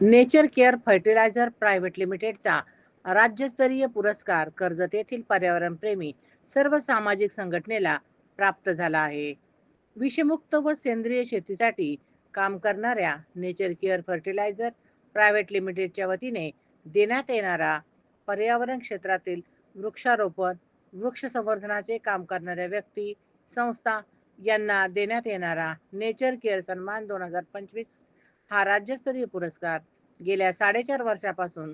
Nature care fertiliser private लिमिटेडचा राज्यस्तरीय पुरस्कार कर्जत येथील पर्यावरणप्रेमी सर्व सामाजिक संघटनेला प्राप्त झाला आहे. विषमुक्त व सेंद्रिय शेतीसाठी काम करणाऱ्या नेचर केअर फर्टिलायझर प्रायव्हेट लिमिटेडच्या वतीने देण्यात येणारा पर्यावरण क्षेत्रातील वृक्षारोपण वृक्ष संवर्धनाचे काम करणाऱ्या व्यक्ती संस्था यांना देण्यात येणारा नेचर केअर सन्मान दोन हजार पंचवीस हा राज्यस्तरीय पुरस्कार गेल्या साडेचार वर्षापासून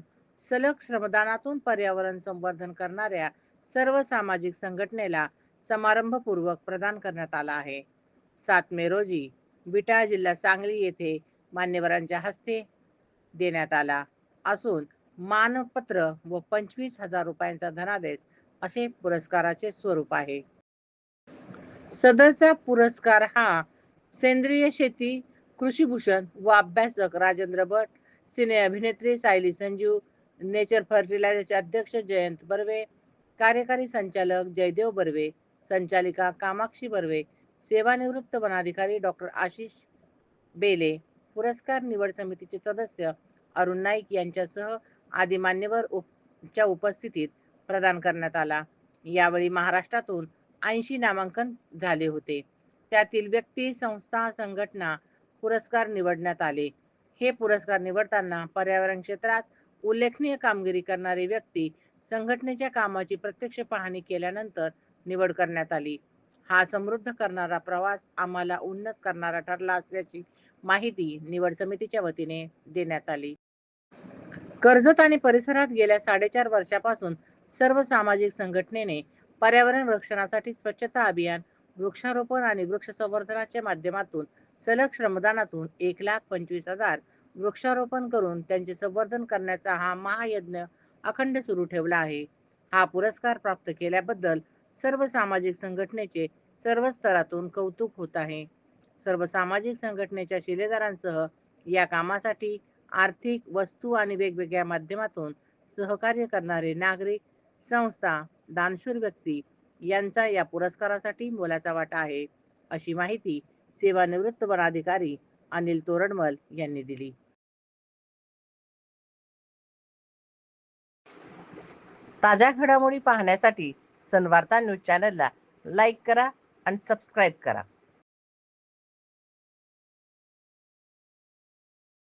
सलग श्रमदानातून पर्यावरण संवर्धन करणाऱ्या सर्व सामाजिक संघटनेला समारंभपूर्वक प्रदान करण्यात आला आहे. सात मे रोजी विटा जिल्हा सांगली येथे मान्यवरांच्या हस्ते देण्यात आला असून मानपत्र व पंचवीस हजार रुपयांचा धनादेश असे पुरस्काराचे स्वरूप आहे. सदरचा पुरस्कार हा सेंद्रिय शेती कृषीभूषण व अभ्यासक राजेंद्र भट सिने अभिनेत्री सायली संजीव नेचर फर्टिलायझरचे अध्यक्ष जयंत बर्वे कार्यकारी संचालक जयदेव बर्वे संचालिका कामाक्षी बर्वे सेवानिवृत्त वनाधिकारी डॉक्टर आशिष बेले पुरस्कार निवड समितीचे सदस्य अरुण नाईक यांच्यासह आदी मान्यवर च्या उपस्थितीत प्रदान करण्यात आला. यावेळी महाराष्ट्रातून ऐंशी नामांकन झाले होते. त्यातील व्यक्ती संस्था संघटना पुरस्कार निवडण्यात आले. हे पुरस्कार निवडताना पर्यावरण क्षेत्रात उल्लेखनीय कामगिरी करणारी व्यक्ती संघटनेच्या कामाची प्रत्यक्ष पाहणी केल्यानंतर निवड करण्यात आली. हा समृद्ध करणारा प्रवास आम्हाला उन्नत करणारा ठरला असल्याची माहिती निवड समितीच्या वतीने देण्यात आली. कर्जत आणि परिसरात गेल्या साडेचार वर्षापासून सर्व सामाजिक संघटनेने पर्यावरण रक्षणासाठी स्वच्छता अभियान वृक्षारोपण आणि वृक्ष संवर्धनाच्या माध्यमातून सलग श्रमदानातून एक लाख पंचवीस हजार वृक्षारोपण करून त्यांचे संवर्धन करण्याचा हा महायज्ञ अखंड सुरू ठेवला आहे. हा पुरस्कार प्राप्त केल्याबद्दल सर्व सामाजिक संघटनेचे सर्व स्तरातून कौतुक होत आहे. सर्व सामाजिक संघटनेच्या शिलेदारांसह या कामासाठी आर्थिक वस्तू आणि वेगवेगळ्या माध्यमातून सहकार्य करणारे नागरिक संस्था दानशूर व्यक्ती यांचा या पुरस्कारासाठी मोलाचा वाटा आहे. अशी माहिती सेवानिवृत्त वनाधिकारी अनिल तोरडमल यांनी दिली. ताज्या घडामोडी पाहण्यासाठी सनवार्ता न्यूज चॅनलला लाईक करा आणि सबस्क्राईब करा.